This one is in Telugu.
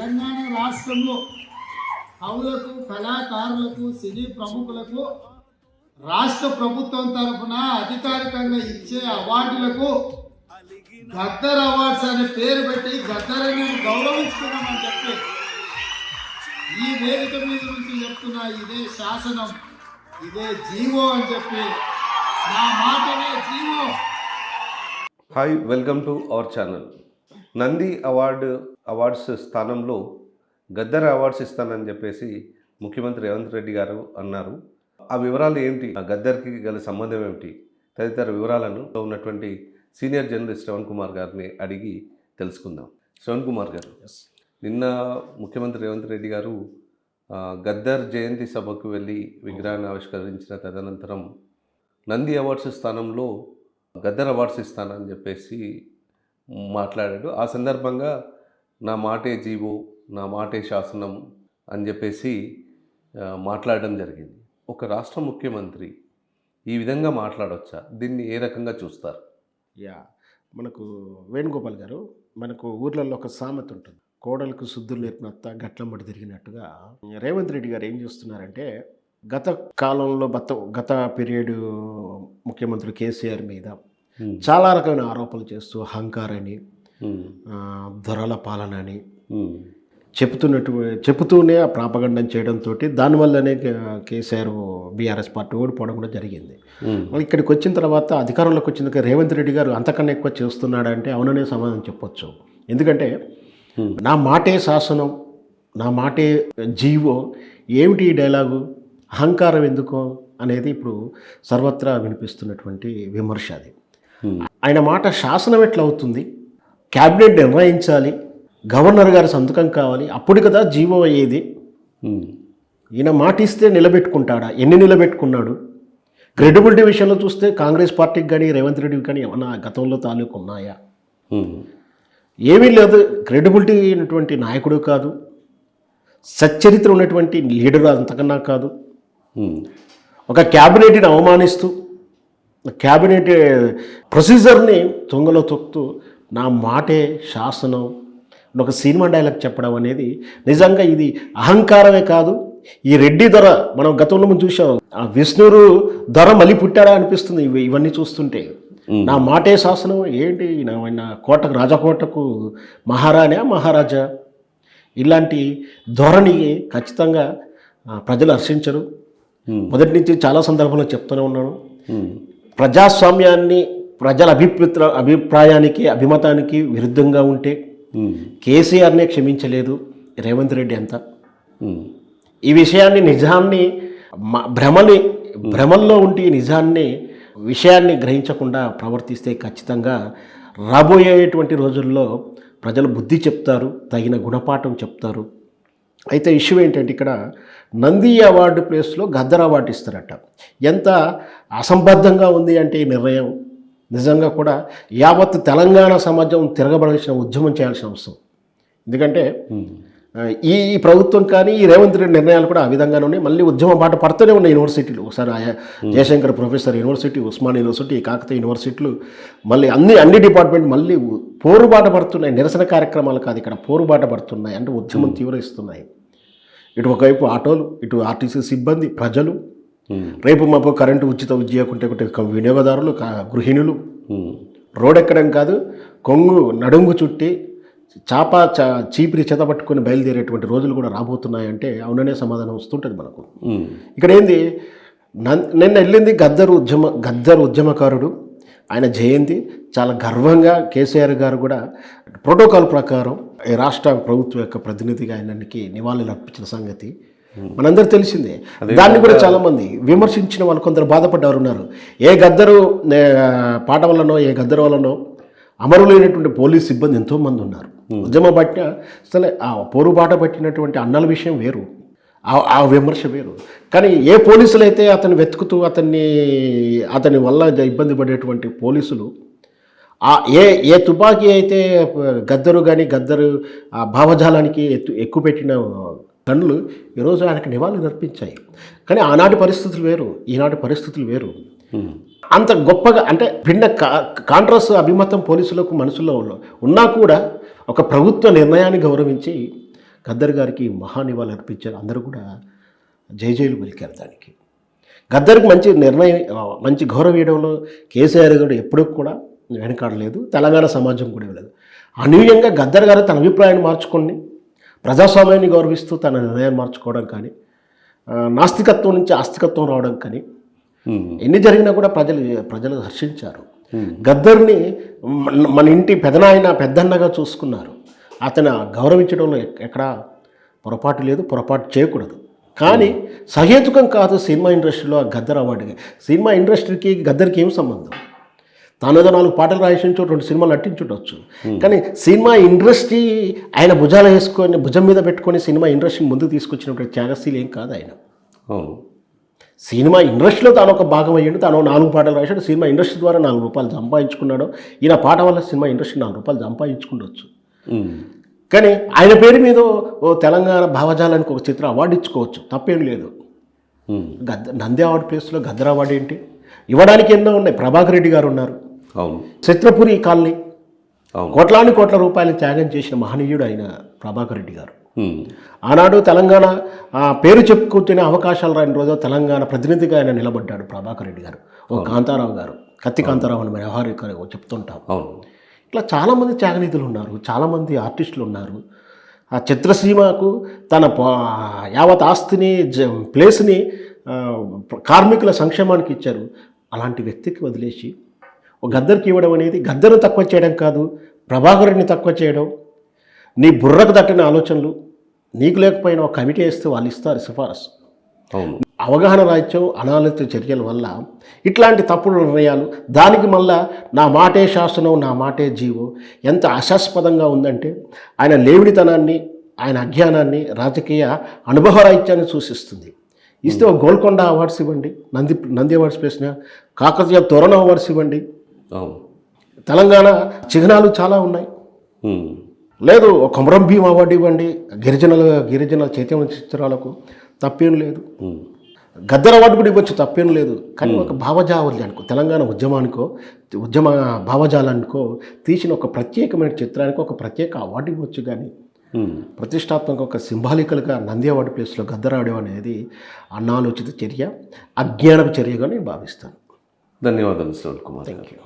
తెలంగాణ రాష్ట్రంలో కవులకు కళాకారులకు సినీ ప్రముఖులకు రాష్ట్ర ప్రభుత్వం తరఫున అధికారికంగా ఇచ్చే అవార్డులకు గద్దర్ అవార్డ్స్ అనే పేరు పెట్టి గద్దరని గౌరవించుకున్నామని చెప్పి ఈ వేదిక మీద నుంచి చెప్తున్నా ఇదే శాసనం ఇదే జీవో అని చెప్పి నా మాటనే GO. Hi welcome to our channel Nandi award awards స్థానంలో గద్దర్ అవార్డ్స్ ఇస్తానని చెప్పేసి ముఖ్యమంత్రి రేవంత్ రెడ్డి గారు అన్నారు. ఆ వివరాలు ఏంటి ఆ గద్దర్కి గల సంబంధం ఏమిటి? తదితర వివరాలను ఉన్నటువంటి సీనియర్ జర్నలిస్ట్ శ్రవణ్ కుమార్ గారిని అడిగి తెలుసుకుందాం. శ్రవణ్ కుమార్ గారు నిన్న ముఖ్యమంత్రి రేవంత్ రెడ్డి గారు గద్దర్ జయంతి సభకు వెళ్ళి విగ్రహాన్ని ఆవిష్కరించిన తదనంతరం నంది అవార్డ్స్ స్థానంలో గద్దర్ అవార్డ్స్ ఇస్తానని చెప్పేసి మాట్లాడాడు. ఆ సందర్భంగా నా మాటే జీవో నా మాటే శాసనం అని చెప్పేసి మాట్లాడడం జరిగింది. ఒక రాష్ట్ర ముఖ్యమంత్రి ఈ విధంగా మాట్లాడవచ్చా దీన్ని ఏ రకంగా చూస్తారు? యా మనకు వేణుగోపాల్ గారు మనకు ఊర్లలో ఒక సామెత ఉంటుంది. కోడలకు శుద్ధులు నేర్పినత్త గట్లమ్మడి తిరిగినట్టుగా రేవంత్ రెడ్డి గారు ఏం చేస్తున్నారంటే గత కాలంలో గత గత పీరియడ్ ముఖ్యమంత్రి కేసీఆర్ మీద చాలా రకమైన ఆరోపణలు చేస్తూ అహంకారని దొరల పాలన అని చెప్తున్నట్టు చెబుతూనే ఆ ప్రాపగండం చేయడంతో దానివల్లనే కేసీఆర్ బీఆర్ఎస్ పార్టీ ఓడిపోవడం కూడా జరిగింది. ఇక్కడికి వచ్చిన తర్వాత అధికారంలోకి వచ్చిన రేవంత్ రెడ్డి గారు అంతకన్నా ఎక్కువ చేస్తున్నాడంటే అవుననే సమాధానం చెప్పొచ్చు. ఎందుకంటే. నా మాటే శాసనం నా మాటే జీవో ఏమిటి ఈ డైలాగు? అహంకారం ఎందుకో అనేది ఇప్పుడు సర్వత్రా వినిపిస్తున్నటువంటి విమర్శ అది. ఆయన మాట శాసనం ఎట్లా అవుతుంది? క్యాబినెట్ నిర్ణయించాలి గవర్నర్ గారి సంతకం కావాలి. అప్పుడు కదా జీవో అయ్యేది. ఈయన మాట ఇస్తే నిలబెట్టుకుంటాడా? ఎన్ని నిలబెట్టుకున్నాడు? క్రెడిబిలిటీ విషయంలో చూస్తే కాంగ్రెస్ పార్టీకి కానీ రేవంత్ రెడ్డికి కానీ ఏమన్నా గతంలో తాలూకు ఉన్నాయా? ఏమీ లేదు. క్రెడిబిలిటీ అయినటువంటి నాయకుడు కాదు. సచ్చరిత్ర ఉన్నటువంటి లీడర్ అంతకన్నా కాదు. ఒక క్యాబినెట్ని అవమానిస్తూ క్యాబినెట్ ప్రొసీజర్ని తొంగలో తొక్కుతూ నా మాటే శాసనం ఒక సినిమా డైలాగ్ చెప్పడం అనేది నిజంగా ఇది అహంకారమే కాదు. ఈ రెడ్డి ధర మనం గతంలో మనం చూసాం ఆ విష్ణురు ధర మళ్ళీ పుట్టాడా అనిపిస్తుంది ఇవి ఇవన్నీ చూస్తుంటే. నా మాటే శాసనం ఏంటి? నా కోటకు రాజకోటకు మహారాణా మహారాజా? ఇలాంటి ధోరణి ఖచ్చితంగా ప్రజలు హర్షించరు. మొదటి నుంచి చాలా సందర్భంలో చెప్తూనే ఉన్నాను. ప్రజాస్వామ్యాన్ని ప్రజల అభిప్రాయ అభిప్రాయానికి అభిమతానికి విరుద్ధంగా ఉంటే కేసీఆర్నే క్షమించలేదు రేవంత్ రెడ్డి అంతా. ఈ విషయాన్ని నిజాన్ని భ్రమని భ్రమల్లో ఉండి ఈ నిజాన్ని విషయాన్ని గ్రహించకుండా ప్రవర్తిస్తే ఖచ్చితంగా రాబోయేటువంటి రోజుల్లో ప్రజలు బుద్ధి చెప్తారు తగిన గుణపాఠం చెప్తారు. అయితే ఇష్యూ ఏంటంటే ఇక్కడ నంది అవార్డు ప్లేస్లో గద్దర్ అవార్డు ఇస్తారట. ఎంత అసంబద్ధంగా ఉంది అంటే ఈ నిర్ణయం. నిజంగా కూడా యావత్ తెలంగాణ సమాజం తిరగబడాల్సిన ఉద్యమం చేయాల్సిన అవసరం. ఎందుకంటే ఈ ఈ ప్రభుత్వం కానీ ఈ రేవంత్ రెడ్డి నిర్ణయాలు కూడా ఆ విధంగానే ఉన్నాయి. మళ్ళీ ఉద్యమ బాట పడుతూనే ఉన్నాయి యూనివర్సిటీలు. ఒకసారి ఆయా Jayashankar professor university Osman university Kakatiya యూనివర్సిటీలు మళ్ళీ అన్ని అన్ని డిపార్ట్మెంట్ మళ్ళీ పోరుబాట పడుతున్నాయి. నిరసన కార్యక్రమాలు కాదు ఇక్కడ పోరుబాట పడుతున్నాయి. అంటే ఉద్యమం తీవ్రయిస్తున్నాయి. ఇటు ఒకవైపు ఆటోలు ఇటు ఆర్టీసీ సిబ్బంది ప్రజలు రేపు మాపు కరెంటు ఉచిత ఉద్యోగకుంటే ఒకటి వినియోగదారులు గృహిణులు. ఉమ్, రోడ్ ఎక్కడం కాదు కొంగు నడుంగు చుట్టి చాప చా చీపిరి చేత పట్టుకొని బయలుదేరేటువంటి రోజులు కూడా రాబోతున్నాయంటే అవుననే సమాధానం వస్తుంటుంది మనకు. ఉమ్, ఇక్కడ ఏంది? నన్- నిన్న వెళ్ళింది గద్దరు ఉద్యమ గద్దరు ఉద్యమకారుడు. ఆయన జయంతి. చాలా గర్వంగా కేసీఆర్ గారు కూడా ప్రోటోకాల్ ప్రకారం ఈ రాష్ట్ర ప్రభుత్వం యొక్క ప్రతినిధిగా ఆయనకి నివాళులు అర్పించిన సంగతి. మనందరూ తెలిసిందే. దాన్ని కూడా చాలా మంది విమర్శించిన వాళ్ళు కొందరు బాధపడ్డారు ఉన్నారు ఏ గద్దరు పాట వల్లనో ఏ గద్దరు వల్లనో అమరులైనటువంటి పోలీస్ సిబ్బంది ఎంతోమంది ఉన్నారు. ఉద్యమ పట్టిన అసలు ఆ పోరుబాట పట్టినటువంటి అన్నల విషయం వేరు. ఆ- ఆ విమర్శ వేరు. కానీ ఏ పోలీసులు అయితే అతన్ని వెతుకుతూ అతన్ని అతని వల్ల ఇబ్బంది పడేటువంటి పోలీసులు ఆ ఏ ఏ తుపాకీ అయితే గద్దరు కానీ గద్దరు ఆ భావజాలానికి ఎత్తు ఎక్కువ పెట్టిన కన్నులు ఈరోజు ఆయనకు నివాళులు అర్పించాయి. కానీ ఆనాటి పరిస్థితులు వేరు ఈనాటి పరిస్థితులు వేరు. అంత గొప్పగా అంటే భిన్న కా- కాంట్రాస్ అభిమతం పోలీసులకు మనసులో ఉన్న- కూడా ఒక ప్రభుత్వ నిర్ణయాన్ని గౌరవించి గద్దర్ గారికి మహానివాళులు అర్పించారు. అందరూ కూడా జై జైలు పలికారు దానికి. గద్దర్కి మంచి నిర్ణయం మంచి గౌరవం ఇవ్వడంలో కేసీఆర్ గారు ఎప్పుడూ కూడా వెనకాడలేదు. తెలంగాణ సమాజం కూడా ఇవ్వలేదు అనూహ్యంగా గద్దర్ గారు తన అభిప్రాయాన్ని మార్చుకొని ప్రజాస్వామ్యాన్ని గౌరవిస్తూ తన నిర్ణయం మార్చుకోవడం కానీ నాస్తికత్వం నుంచి ఆస్తికత్వం రావడం కానీ ఎన్ని జరిగినా కూడా ప్రజలు ప్రజలు హర్షించారు గద్దర్ని మన ఇంటి పెదనాయన పెద్దన్నగా చూసుకున్నారు. అతను గౌరవించడంలో ఎక్- ఎక్కడా పొరపాటు లేదు పొరపాటు చేయకూడదు. కానీ సహేతుకం కాదు సినిమా ఇండస్ట్రీలో ఆ గద్దర్ అవార్డుకి. సినిమా ఇండస్ట్రీకి గద్దర్కి ఏం సంబంధం? తాను ఏదో నాలుగు పాటలు రాయించు రెండు సినిమాలు నటించుండొచ్చు. కానీ సినిమా ఇండస్ట్రీ ఆయన భుజాలు వేసుకొని భుజం మీద పెట్టుకొని సినిమా ఇండస్ట్రీని ముందుకు తీసుకొచ్చినప్పుడు త్యాగశీలు ఏం కాదు ఆయన. అవును. సినిమా ఇండస్ట్రీలో తాను ఒక భాగం అయ్యాడు తాను నాలుగు పాటలు రాశాడు సినిమా ఇండస్ట్రీ ద్వారా నాలుగు రూపాయలు సంపాదించుకున్నాడు. ఈయన పాట వల్ల సినిమా ఇండస్ట్రీ నాలుగు రూపాయలు సంపాదించుకుండొచ్చు. కానీ ఆయన పేరు మీద ఓ తెలంగాణ భావజాలానికి ఒక చిత్రం అవార్డు ఇచ్చుకోవచ్చు తప్పేం లేదు. గద్ద నంది అవార్డు ప్లేస్లో గద్దర్ అవార్డు ఏంటి? ఇవ్వడానికి ఎన్నో ఉన్నాయి. ప్రభాకర్ రెడ్డి గారు ఉన్నారు. అవును. చిత్రపురి కాలనీ కోట్లాది కోట్ల రూపాయలు త్యాగం చేసిన మహనీయుడు ఆయన ప్రభాకర్ రెడ్డి గారు. ఆనాడు తెలంగాణ ఆ, పేరు చెప్పుకుంటున్న అవకాశాలు రాని రోజు తెలంగాణ ప్రతినిధిగా ఆయన నిలబడ్డాడు ప్రభాకర్ రెడ్డి గారు. ఓ కాంతారావు గారు. కత్తి కాంతారావు అని వ్యవహారిక చెప్తుంటాం అవును. ఇట్లా చాలామంది త్యాగనిధులు ఉన్నారు చాలామంది ఆర్టిస్టులు ఉన్నారు. ఆ చిత్రసీమకు తన యావత్ ఆస్తిని జ- ప్లేస్ని కార్మికుల సంక్షేమానికి ఇచ్చారు. అలాంటి వ్యక్తికి వదిలేసి గద్దరికి ఇవ్వడం అనేది గద్దరు తక్కువ చేయడం కాదు ప్రభాకరుడిని తక్కువ చేయడం. నీ బుర్రకు తట్టిన ఆలోచనలు నీకు లేకపోయినా ఒక కమిటీ వేస్తే వాళ్ళు ఇస్తారు సిఫారసు. అవును. అవగాహన రాహిత్యం అనాలిత చర్యల వల్ల ఇట్లాంటి తప్పుడు నిర్ణయాలు దానికి మళ్ళా నా మాటే శాసనం నా మాటే జీవో ఎంత అశాస్పదంగా ఉందంటే ఆయన లేవిడితనాన్ని ఆయన అజ్ఞానాన్ని రాజకీయ అనుభవ రాహిత్యాన్ని సూచిస్తుంది. ఇస్తే ఒక గోల్కొండ అవార్డ్స్ ఇవ్వండి నంది నంది అవార్డ్స్ వేసిన కాకతీయ తోరణ అవార్డ్స్ ఇవ్వండి తెలంగాణ చిహ్నాలు చాలా ఉన్నాయి. లేదు ఒక కొమరం భీం అవార్డు ఇవ్వండి గిరిజనుల గిరిజన చైతన్య చిత్రాలకు తప్పేం లేదు. గద్దర్ అవార్డు కూడా ఇవ్వచ్చు తప్పేం లేదు. కానీ ఒక భావజావల్యానికో తెలంగాణ ఉద్యమానికో ఉద్యమ భావజాలానికో తీసిన ఒక ప్రత్యేకమైన చిత్రానికి ఒక ప్రత్యేక అవార్డు ఇవ్వచ్చు కానీ. ప్రతిష్టాత్మక ఒక సింబాలికల్గా నంది అవార్డు ప్లేస్లో గద్దర్ ఆడడం అనేది అనాలోచిత చర్య అజ్ఞానపు చర్యగా నేను భావిస్తాను. ధన్యవాదాలు శ్రవణ్ కుమార్ థ్యాంక్ యూ